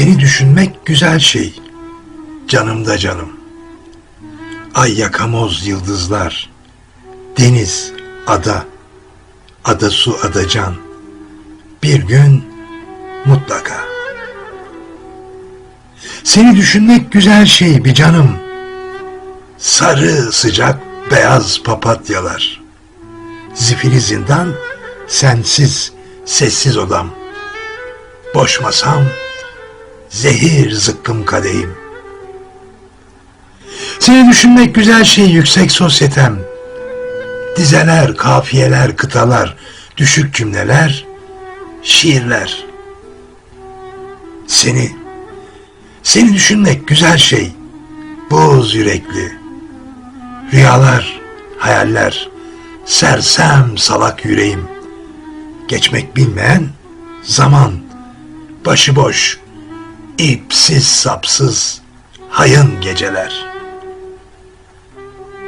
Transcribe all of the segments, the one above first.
Seni düşünmek güzel şey. Canım da canım. Ay yakamoz yıldızlar. Deniz, ada. Ada su, ada can. Bir gün mutlaka. Seni düşünmek güzel şey bir canım. Sarı sıcak beyaz papatyalar. Zifiri zindan, sensiz sessiz odam. Boş masam, zehir zıkkım kadehim. Seni düşünmek güzel şey yüksek sosyetem. Dizeler, kafiyeler, kıtalar, düşük cümleler, şiirler. Seni, seni düşünmek güzel şey. Buz yürekli. Rüyalar, hayaller, sersem salak yüreğim. Geçmek bilmeyen zaman, başıboş, ipsiz sapsız, hayın geceler.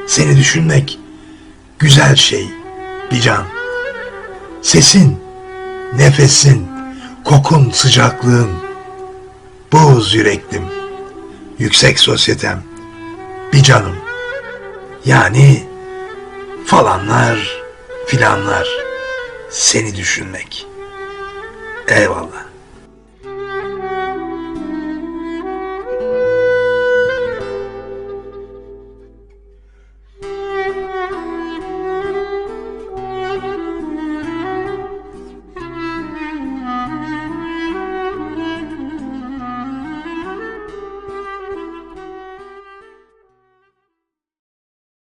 Seni düşünmek güzel şey, bir can. Sesin, nefesin, kokun, sıcaklığın, buz yüreklim, yüksek sosyetem, bir canım. Yani falanlar, filanlar, seni düşünmek. Eyvallah.